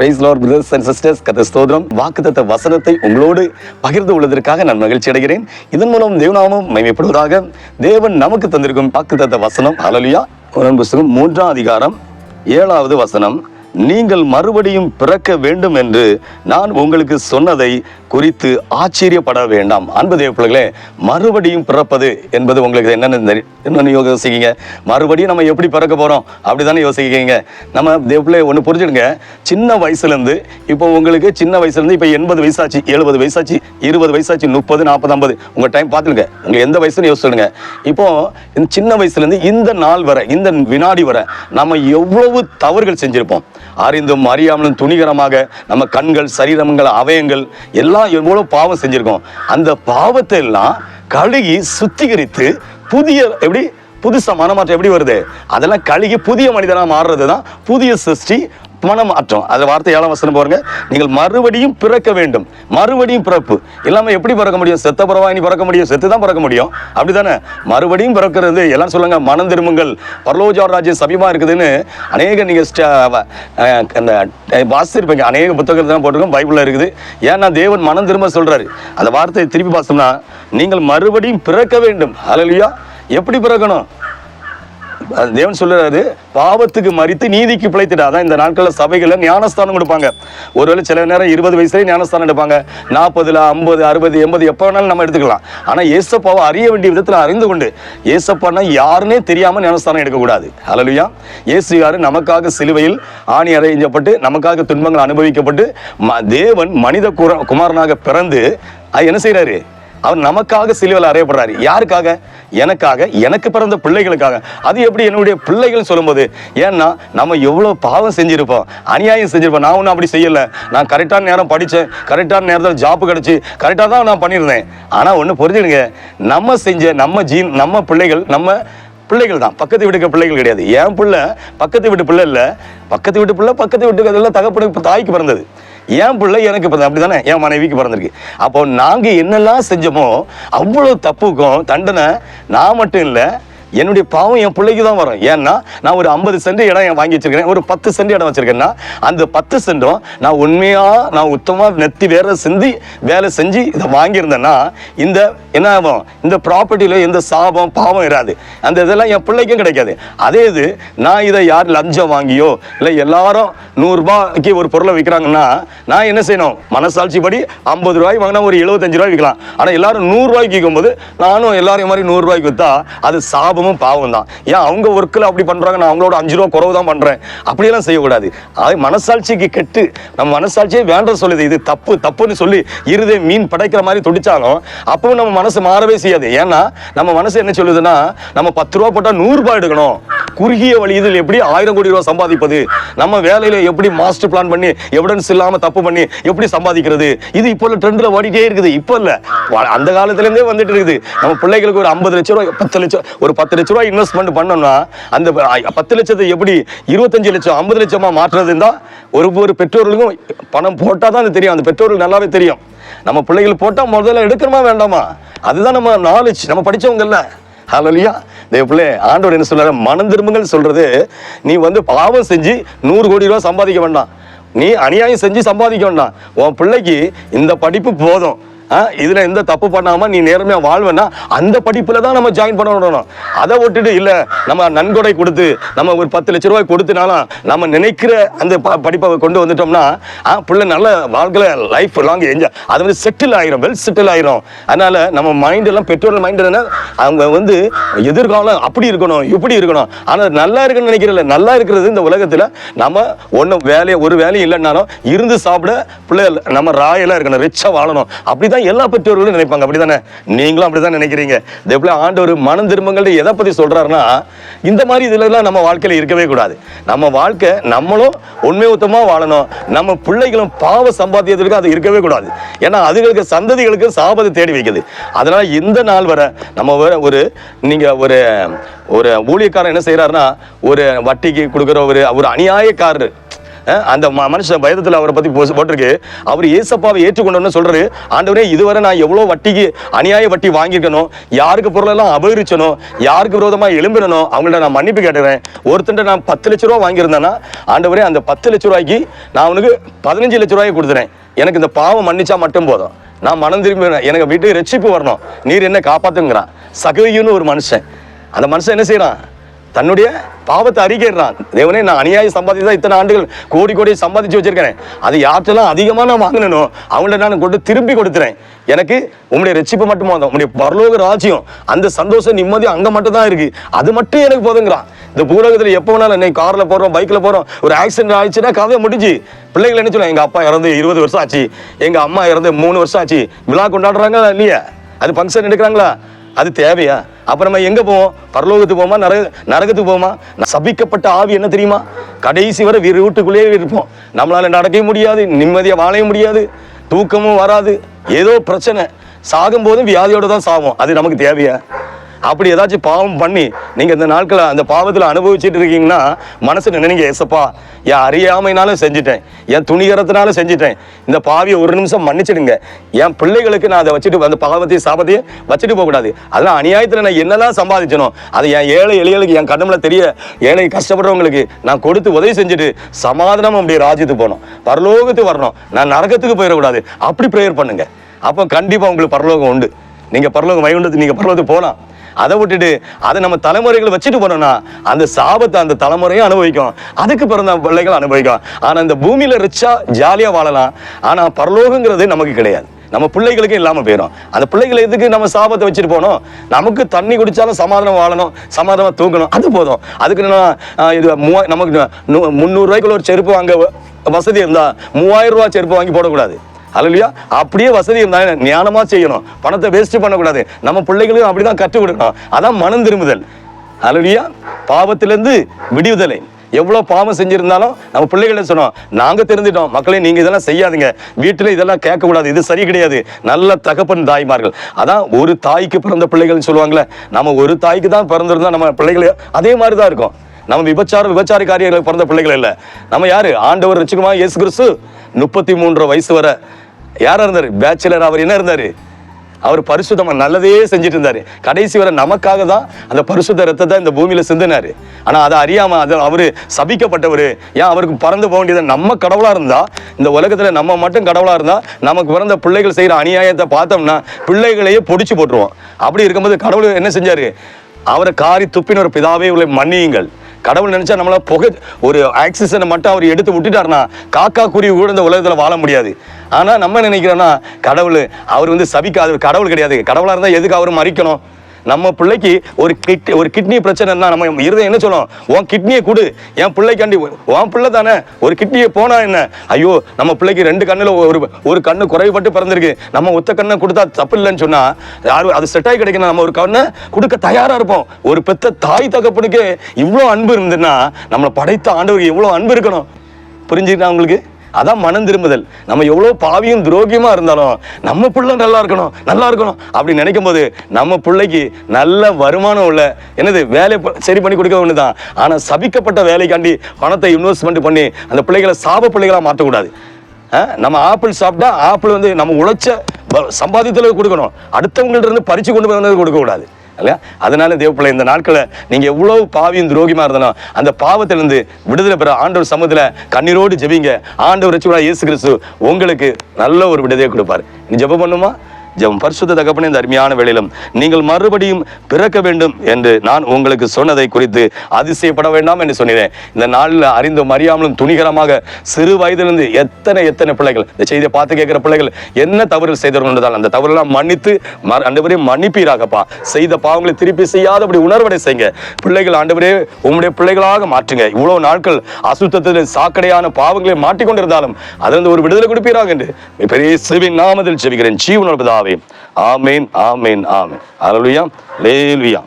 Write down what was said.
Praise lord brothers and sisters கத ஸ்தோதிரம் வாக்குத்தத்த வசனத்தை உங்களோடு பகிர்ந்து உள்ளதற்காக நான் மகிழ்ச்சி அடைகிறேன். இதன் மூலம் தேவநாமம் மைமைப்படுவதாக தேவன் நமக்கு தந்திருக்கும் வாக்குத்தத்த வசனம். அலலியா ஒரு புஸ்தகம் மூன்றாம் அதிகாரம் ஏழாவது வசனம். நீங்கள் மறுபடியும் பிறக்க வேண்டும் என்று நான் உங்களுக்கு சொன்னதை குறித்து ஆச்சரியப்பட வேண்டாம். அன்பு தேவ பிள்ளைகளே மறுபடியும் பிறப்பது என்பது உங்களுக்கு என்னென்ன என்னென்னு யோசிக்கீங்க மறுபடியும் நம்ம எப்படி பிறக்க போகிறோம் அப்படி தானே யோசிக்கீங்க நம்ம தேவ பிள்ளை ஒன்று புரிஞ்சுடுங்க. சின்ன வயசுலேருந்து இப்போ உங்களுக்கு சின்ன வயசுலேருந்து இப்போ எண்பது வயசாச்சு எழுபது வயசாச்சு இருபது வயசாச்சு முப்பது நாற்பது ஐம்பது உங்கள் டைம் பார்த்துருங்க உங்களுக்கு எந்த வயசுன்னு யோசிச்சுடுங்க. இப்போ இந்த சின்ன வயசுலேருந்து இந்த நாள் வரை இந்த வினாடி வரை நம்ம எவ்வளவு தவறுகள் செஞ்சுருப்போம். அறிந்தும் அறியாமலும் துணிகரமாக நம்ம கண்கள் சரீரங்கள் அவயங்கள் எல்லாம் எவ்வளோ பாவம் செஞ்சுருக்கோம். அந்த பாவத்தை எல்லாம் கழுகி சுத்திகரித்து புதிய எப்படி புதுசா மனமாற்றம் எப்படி வருது? அதெல்லாம் கழுகி புதிய மனிதனாக மாறுறது தான் புதிய சிருஷ்டி மனமாற்றம். அது வார்த்தை ஏழாம் வசனம் பாருங்க. நீங்கள் மறுபடியும் பிறக்க வேண்டும். மறுபடியும் பிறப்பு. இல்லாம எப்படி பிறக்க முடியும்? செத்த பிறவா இனி பிறக்க முடியும்? செத்து தான் பிறக்க முடியும். அப்படிதானே? மறுபடியும் பிறக்கிறது எல்லாம் சொல்லுங்க மனம் திரும்புங்கள். பரலோஜார் ராஜ்யம் சமீபமா இருக்குதுன்னு அநேக நீங்க ஸ்ட- அந்த வாசிச்சிருப்பீங்க அநேக புத்தகத்தில் தான் போட்டிருக்கோம் பைபிளில் இருக்குது. ஏன்னா தேவன் மனம் திரும்ப சொல்றாரு. அந்த வார்த்தையை திருப்பி பார்த்தோம்னா நீங்கள் மறுபடியும் பிறக்க வேண்டும். அலலியா எப்படி பிறக்கணும்? தேவன் சொல்லுறாரு பாவத்துக்கு மறித்து நீதிக்கு பிழைத்திட இந்த நாட்களில் சபைகளில் ஞானஸ்தானம் கொடுப்பாங்க. ஒருவேளை சில நேரம் இருபது வயசுலேயே ஞானஸ்தானம் எடுப்பாங்க. நாற்பதுல ஐம்பது அறுபது எண்பது எப்போ வேணாலும் நம்ம எடுத்துக்கலாம். ஆனால் ஏசப்பாவை அறிய வேண்டிய விதத்தில் அறிந்து கொண்டு ஏசப்பானா யாருன்னே தெரியாமல் ஞானஸ்தானம் எடுக்கக்கூடாது. அலலுயா இயேசு யாரு? நமக்காக சிலுவையில் ஆணி அறையப்பட்டு நமக்காக துன்பங்கள் அனுபவிக்கப்பட்டு ம- தேவன் மனித குர- குமாரனாக பிறந்து அது என்ன செய்கிறாரு அவர் நமக்காக சிலுவையில் அறையப்படுறாரு. யாருக்காக? எனக்காக எனக்கு பிறந்த பிள்ளைகளுக்காக. அது எப்படி என்னுடைய பிள்ளைகள் சொல்லும்போது ஏன்னா நம்ம எவ்வளோ பாவம் செஞ்சுருப்போம். அநியாயம் செஞ்சுருப்போம். நான் ஒன்றும் அப்படி செய்யலை. நான் கரெக்டான நேரம் படித்தேன் கரெக்டான நேரத்தில் ஜாப் கிடச்சி. கரெக்டாக தான் நான் பண்ணியிருந்தேன். ஆனால் ஒன்று புரிஞ்சுடுங்க நம்ம செஞ்ச நம்ம ஜீன் நம்ம பிள்ளைகள் நம்ம பிள்ளைகள் தான். பக்கத்து வீட்டுக்கு பிள்ளைகள் கிடையாது. என் பிள்ளை பக்கத்து வீட்டு பிள்ளை இல்லை. பக்கத்து வீட்டு பிள்ளை பக்கத்து வீட்டுக்கு அதெல்லாம் தகப்பனுக்கு தாய்க்கு பிறந்தது. என் பிள்ளை எனக்கு பிறந்த அப்படிதானே? என் மனைவிக்கு பிறந்திருக்கு. அப்போ நாங்கள் என்னெல்லாம் செஞ்சோமோ அவ்வளோ தப்புக்கும் தண்டனை நான் மட்டும் இல்லை என்னுடைய பாவம் என் பிள்ளைக்கு தான் வரும். ஏன்னா நான் ஒரு ஐம்பது சென்ட் இடம் என் வாங்கி வச்சிருக்கேன் ஒரு பத்து சென்ட் இடம் வச்சிருக்கேன்னா அந்த பத்து சென்டும் நான் உண்மையாக நான் உத்தமா நெத்தி வேற சிந்தி வேலை செஞ்சு இதை வாங்கியிருந்தேன்னா இந்த என்ன ஆகும்? இந்த ப்ராப்பர்ட்டியில் எந்த சாபம் பாவம் இராது. அந்த இதெல்லாம் என் பிள்ளைக்கும் கிடைக்காது. அதே இது நான் இதை யார் லஞ்சம் வாங்கியோ இல்லை எல்லாரும் நூறுரூபாய்க்கு ஒரு பொருளை விற்கிறாங்கன்னா நான் என்ன செய்யணும்? மனசாட்சி படி ஐம்பது ரூபாய் வாங்கினா ஒரு எழுபத்தஞ்சு ரூபாய் விற்கலாம் ஆனால் எல்லாரும் நூறுரூவாய்க்கு விற்கும்போது நானும் எல்லாரையும் மாதிரி நூறுரூவாய்க்கு விற்றா அது சாபம் சாபமும் பாவம் தான் ஏன் அவங்க ஒர்க்கில் அப்படி பண்ணுறாங்க நான் அவங்களோட அஞ்சு ரூபா குறவு தான் பண்ணுறேன் அப்படியெல்லாம் செய்யக்கூடாது. அது மனசாட்சிக்கு கெட்டு. நம்ம மனசாட்சியே வேண்ட சொல்லுது. இது தப்பு தப்புன்னு சொல்லி இருதே மீன் படைக்கிற மாதிரி துடிச்சாலும் அப்பவும் நம்ம மனசு மாறவே செய்யாது. ஏன்னா நம்ம மனசு என்ன சொல்லுதுன்னா நம்ம பத்து ரூபா போட்டால் நூறுரூபா எடுக்கணும். குறுகிய வழி இதில் எப்படி ஆயிரம் கோடி ரூபா சம்பாதிப்பது? நம்ம வேலையில எப்படி மாஸ்டர் பிளான் பண்ணி எவிடன்ஸ் இல்லாம தப்பு பண்ணி எப்படி சம்பாதிக்கிறது? இது இப்போ உள்ள ட்ரெண்ட்ல ஓடிட்டே இருக்குது. இப்போ இல்ல. அந்த காலத்துல இருந்தே வந்துட்டு இருக்குது. நம்ம பிள்ளைகளுக்கு ஒரு ஐம்பது லட்ச ரூபாய் பத்து லட்சம் ஒரு பத்து லட்ச ரூபாய் இன்வெஸ்ட்மெண்ட் பண்ணோம்னா அந்த பத்து லட்சத்தை எப்படி இருபத்தஞ்சு லட்சம் ஐம்பது லட்சமா மாற்றுறதுன்னு தான் ஒரு ஒரு பெற்றோர்களுக்கும் பணம் போட்டால் தான் அது தெரியும். அந்த பெற்றோர்களுக்கு நல்லாவே தெரியும். நம்ம பிள்ளைகள் போட்டால் முதல்ல எடுக்கணுமா வேண்டாமா? அதுதான் நம்ம நாலேஜ் நம்ம படிச்சவங்க ஹலோலியா ஹalleluya. தேவ ஆண்டவர் என்ன சொல்றாரு? மனம் திரும்புங்கள் சொல்கிறது நீ வந்து பாவம் செஞ்சு நூறு கோடி ரூபா சம்பாதிக்க வேண்டாம். நீ அநியாயம் செஞ்சு சம்பாதிக்க வேண்டாம். உன் பிள்ளைக்கு இந்த படிப்பு போதும். இதுல எந்த தப்பு பண்ணாம நீ நேர்மையா வாழ்வேன்னா அந்த படிப்புல தான் நம்ம ஜாயின் பண்ண விடணும். அதை விட்டுட்டு இல்ல நம்ம நன்கொடை கொடுத்து நம்ம ஒரு பத்து லட்ச ரூபாய் கொடுத்துனாலும் நம்ம நினைக்கிற அந்த ப- படிப்பை கொண்டு வந்துட்டோம்னா பிள்ளை நல்ல வாழ்க்கையில லைஃப் லாங் என்ஜாய் அது வந்து செட்டில் ஆயிரும் வெல் செட்டில் ஆயிரும். அதனால நம்ம மைண்ட் எல்லாம் பெற்றோர்கள் மைண்ட் என்ன அவங்க வந்து எதிர்காலம் அப்படி இருக்கணும் இப்படி இருக்கணும். ஆனா நல்லா இருக்குன்னு நினைக்கிறல நல்லா இருக்கிறது இந்த உலகத்துல நம்ம ஒன்றும் வேலையை ஒரு வேலையும் இல்லைன்னாலும் இருந்து சாப்பிட பிள்ளை நம்ம ராயெல்லாம் இருக்கணும் ரிச்சா வாழணும். தான் எல்லா பெற்றோர்களும் நினைப்பாங்க. அப்படிதானே? நீங்களும் அப்படிதான் நினைக்கிறீங்க. இதே போல ஆண்டவர் மனம் திரும்பங்கள் எதை பத்தி சொல்றாருன்னா இந்த மாதிரி இதுல எல்லாம் நம்ம வாழ்க்கையில இருக்கவே கூடாது. நம்ம வாழ்க்கை நம்மளும் உண்மை உத்தமா வாழணும். நம்ம பிள்ளைகளும் பாவ சம்பாத்தியத்திற்கு அது இருக்கவே கூடாது. ஏன்னா அதுகளுக்கு சந்ததிகளுக்கு சாபத்தை தேடி வைக்குது. அதனால இந்த நாள் வரை நம்ம வேற ஒரு நீங்க ஒரு ஒரு ஊழியக்காரன் என்ன செய்யறாருன்னா ஒரு வட்டிக்கு கொடுக்குற ஒரு ஒரு அநியாயக்காரர் அந்த ம- மனுஷன் பயத்தில் அவரை பற்றி போட்டிருக்கு. அவர் ஏசப்பாவை ஏற்றுக்கொண்டோன்னு சொல்றாரு. ஆண்டவரே இதுவரை நான் எவ்வளோ வட்டிக்கு அநியாய வட்டி வாங்கியிருக்கணும் யாருக்கு பொருளெல்லாம் அபகரிச்சனோ யாருக்கு விரோதமாக எழும்பினனோ அவங்கள்ட்ட நான் மன்னிப்பு கேட்டுறேன் ஒருத்தன்ட்ட நான் பத்து லட்ச ரூபா வாங்கியிருந்தேன்னா ஆண்டவரே அந்த பத்து லட்ச ரூபாய்க்கு நான் அவனுக்கு பதினஞ்சு லட்ச ரூபாய்க்கு கொடுத்துறேன். எனக்கு இந்த பாவம் மன்னிச்சா மட்டும் போதும். நான் மனம் திரும்பி எனக்கு வீட்டுக்கு ரட்சிப்பு வரணும். நீர் என்ன காப்பாத்துங்கிறான். சகவியுன்னு ஒரு மனுஷன். அந்த மனுஷன் என்ன செய்யறான்? தன்னுடைய பாவத்தை அறிக்கைறான் தேவனே நான் அநியாயம் சம்பாதிச்சு தான் இத்தனை ஆண்டுகள் கோடி கோடி சம்பாதிச்சு வச்சிருக்கிறேன். அது யார்ட்டெல்லாம் அதிகமாக நான் வாங்கினோ அவங்கள நான் கொண்டு திருப்பி கொடுத்துறேன். எனக்கு உங்களுடைய ரட்சிப்பு மட்டும் போதும். உங்களுடைய பரலோக ராஜ்யம் அந்த சந்தோஷம் நிம்மதி அங்கே மட்டும் தான் இருக்கு. அது மட்டும் எனக்கு போதுங்கிறான். இந்த பூலகத்தில் எப்போ வேணாலும் இன்னைக்கு காரில் போகிறோம் பைக்கில் போகிறோம் ஒரு ஆக்சிடென்ட் ஆயிடுச்சுன்னா கதை முடிஞ்சு. பிள்ளைகள் என்ன சொல்லுவாங்க எங்கள் அப்பா இறந்து இருபது வருஷம் ஆச்சு. எங்கள் அம்மா இறந்து மூணு வருஷம் ஆச்சு. விழா கொண்டாடுறாங்களா இல்லையா? அது ஃபங்க்ஷன் எடுக்கிறாங்களா? அது தேவையா? அப்ப நம்ம எங்க போவோம்? பரலோகத்துக்கு போமா நரக நரகத்துக்கு போமா சபிக்கப்பட்ட ஆவி என்ன தெரியுமா? கடைசி வரை வீட்டு வீட்டுக்குள்ளேயே இருப்போம். நம்மளால நடக்கவே முடியாது நிம்மதியா வாழவே முடியாது தூக்கமும் வராது. ஏதோ பிரச்சனை. சாகும் போதும் வியாதியோட தான் சாவோம். அது நமக்கு தேவையா? அப்படி ஏதாச்சும் பாவம் பண்ணி நீங்கள் இந்த நாட்களை அந்த பாவத்தில் அனுபவிச்சுட்டு இருக்கீங்கன்னா மனசு நினைங்க ஏசப்பா என் அறியாமைனாலும் செஞ்சுட்டேன் என் துணிகரத்தினாலும் செஞ்சுட்டேன். இந்த பாவியை ஒரு நிமிஷம் மன்னிச்சிடுங்க. என் பிள்ளைகளுக்கு நான் அதை வச்சுட்டு அந்த பாவத்தையும் சாபத்தையும் வச்சுட்டு போகக்கூடாது. அதெல்லாம் அநியாயத்தில் நான் என்னெல்லாம் சம்பாதிச்சனோ அது என் ஏழை எளியலுக்கு என் கடமில் தெரிய ஏழை கஷ்டப்படுறவங்களுக்கு நான் கொடுத்து உதவி செஞ்சுட்டு சமாதானம் அப்படி ராஜ்யத்துக்கு போகணும். பரலோகத்துக்கு வரணும். நான் நரகத்துக்கு போயிடக்கூடாது. அப்படி ப்ரேயர் பண்ணுங்க. அப்போ கண்டிப்பாக உங்களுக்கு பரலோகம் உண்டு. நீங்கள் பரலோகம் வைகுண்டத்துக்கு நீங்கள் பரலோகத்துக்கு போகலாம். அதை விட்டுட்டு அதை நம்ம தலைமுறைகளை வச்சுட்டு போனோம்னா அந்த சாபத்தை அந்த தலைமுறையும் அனுபவிக்கும். அதுக்கு பிறந்த பிள்ளைகள் அனுபவிக்கும். ஆனால் இந்த பூமியில் ரிச்சா ஜாலியாக வாழலாம். ஆனால் பரலோகங்கிறது நமக்கு கிடையாது. நம்ம பிள்ளைகளுக்கு இல்லாமல் போயிடும் அந்த பிள்ளைகளை எதுக்கு நம்ம சாபத்தை வச்சுட்டு போனோம்? நமக்கு தண்ணி குடித்தாலும் சமாதானம் வாழணும் சமாதானமாக தூக்கணும் அது போதும். அதுக்கு இது மூவா நமக்கு முந்நூறுரூவாய்க்குள்ள ஒரு செருப்பு வாங்க வசதி இருந்தால் மூவாயிரம் ரூபா செருப்பு வாங்கி போடக்கூடாது. அலுவலியா அப்படியே வசதி இருந்தாலும் ஞானமாக செய்யணும். பணத்தை வேஸ்ட் பண்ணக்கூடாது. நம்ம பிள்ளைகளுக்கும் அப்படி தான் கற்றுக் கொடுக்கணும். அதான் மனம் திரும்புதல். அலுவலியா பாவத்திலேருந்து விடுதலை. எவ்வளோ பாவம் செஞ்சுருந்தாலும் நம்ம பிள்ளைகளை சொன்னோம். நாங்கள் தெரிஞ்சிட்டோம். மக்களே நீங்கள் இதெல்லாம் செய்யாதீங்க. வீட்டில் இதெல்லாம் கேட்கக்கூடாது. இது சரி கிடையாது. நல்ல தகப்பன் தாய்மார்கள். அதான் ஒரு தாய்க்கு பிறந்த பிள்ளைகள்னு சொல்லுவாங்களே நம்ம ஒரு தாய்க்கு தான் பிறந்திருந்தா நம்ம பிள்ளைகள் அதே மாதிரி தான் இருக்கும். நம்ம விபச்சார விபச்சார காரியங்களுக்கு பிறந்த பிள்ளைகள் இல்லை. நம்ம யாரு? ஆண்டவர் வச்சுக்குமா இயேசு கிறிஸ்து முப்பத்தி மூன்று வயசு வரை யாராக இருந்தார்? பேச்சுலர் அவர் என்ன இருந்தார்? அவர் பரிசுத்தமாக நல்லதே செஞ்சுட்டு இருந்தார். கடைசி வரை நமக்காக தான் அந்த பரிசுத்த ரத்தத்தை இந்த பூமியில் சிந்தினார். ஆனால் அதை அறியாமல் அது அவர் சபிக்கப்பட்டவர். ஏன் அவருக்கு பறந்து போக வேண்டியது நம்ம கடவுளாக இருந்தால் இந்த உலகத்தில் நம்ம மட்டும் கடவுளாக இருந்தால் நமக்கு பிறந்த பிள்ளைகள் செய்கிற அநியாயத்தை பார்த்தோம்னா பிள்ளைகளையே பொடிச்சு போட்டுருவோம். அப்படி இருக்கும்போது கடவுள் என்ன செஞ்சார்? அவரை காரி துப்பின ஒரு பிதாவே உள்ள மன்னியுங்கள். கடவுள் நினச்சா நம்மளால் புகை ஒரு ஆக்சிஜனை மட்டும் அவர் எடுத்து விட்டுட்டாருன்னா காக்கா குருவி கூட இந்த உலகத்தில் வாழ முடியாது. ஆனால் நம்ம நினைக்கிறோன்னா கடவுள் அவர் வந்து சபிக்காது கடவுள் கிடையாது. கடவுளாக இருந்தால் எதுக்கு அவர் மறிக்கணும்? நம்ம பிள்ளைக்கு ஒரு கிட் ஒரு கிட்னி பிரச்சனைனா நம்ம இருதயம் என்ன சொல்லுவோம் உன் கிட்னியை கொடு. என் பிள்ளைக்காண்டி உன் பிள்ளை தானே. ஒரு கிட்னியை போனா என்ன? ஐயோ நம்ம பிள்ளைக்கு ரெண்டு கண்ணில் ஒரு ஒரு கண்ணு குறைவுபட்டு பிறந்திருக்கு. நம்ம ஒத்த கண்ணை கொடுத்தா தப்பு இல்லைன்னு சொன்னா யாரும் அது செட் ஆகி கிடைக்கணும் நம்ம ஒரு கண்ணை கொடுக்க தயாரா இருப்போம். ஒரு பெத்த தாய் தகப்பனுக்கு இவ்வளோ அன்பு இருந்ததுன்னா நம்மளை படைத்த ஆண்டவருக்கு எவ்வளோ அன்பு இருக்கணும்? புரிஞ்சுக்கிட்டா உங்களுக்கு? அதான் மனம் திரும்புதல். நம்ம எவ்வளோ பாவியும் துரோகியமாக இருந்தாலும் நம்ம பிள்ளை நல்லா இருக்கணும் நல்லா இருக்கணும் அப்படி நினைக்கும் போது நம்ம பிள்ளைக்கு நல்ல வருமானம் உள்ள என்னது வேலை சரி பண்ணி கொடுக்க தான் ஆனால் சபிக்கப்பட்ட வேலைக்காண்டி பணத்தை இன்வெஸ்ட்மெண்ட் பண்ணி அந்த பிள்ளைகளை சாப பிள்ளைகளாக மாற்றக்கூடாது. நம்ம ஆப்பிள் சாப்பிட்டா ஆப்பிள் வந்து நம்ம உழைச்ச சம்பாதித்தளவு கொடுக்கணும். அடுத்தவங்கள்ட்ட இருந்து பறித்து கொண்டு வந்து கொடுக்கக்கூடாது. இல்லையா? அதனால தேவப்பிள்ளை இந்த நாட்களை நீங்க எவ்வளவு பாவியும் துரோகியமா இருந்தாலும் அந்த பாவத்திலிருந்து விடுதலை பெற ஆண்டவர் சமூகத்துல கண்ணீரோடு ஜெபிங்க. ஆண்டவர் ரட்சகராகிய இயேசு கிறிஸ்து உங்களுக்கு நல்ல ஒரு விடுதலை கொடுப்பாரு. நீ ஜெபம் பண்ணுமா? ஜெபம் பரிசுத்த தகப்பனே இந்த அருமையான வேளையிலும் நீங்கள் மறுபடியும் பிறக்க வேண்டும் என்று நான் உங்களுக்கு சொன்னதை குறித்து அதிசயப்பட வேண்டாம் என்று சொன்னேன். இந்த நாளில் அறிந்தும் அறியாமலும் துணிகரமாக சிறு வயதிலிருந்து எத்தனை எத்தனை பிள்ளைகள் இந்த செய்தியை பார்த்து கேட்குற பிள்ளைகள் என்ன தவறு செய்தவர்கள் அந்த தவறுலாம் மன்னித்து ம- ஆண்டவரே மன்னிப்பீராகப்பா. செய்த பாவங்களை திருப்பி செய்யாதபடி உணர்வடை செய்யுங்க. பிள்ளைகள் ஆண்டவரே உம்முடைய பிள்ளைகளாக மாற்றுங்க. இவ்வளவு நாட்கள் அசுத்தத்தில் சாக்கடையான பாவங்களை மாட்டிக்கொண்டிருந்தாலும் அதிலிருந்து ஒரு விடுதலை கொடுப்பீராக என்று. பெரிய சிவின் நாமதில் செவிக்கிறேன் ஜீவனோட பிதாவே. ஆமேன் ஆமேன் ஆமேன். அல்லேலூயா லேலுயா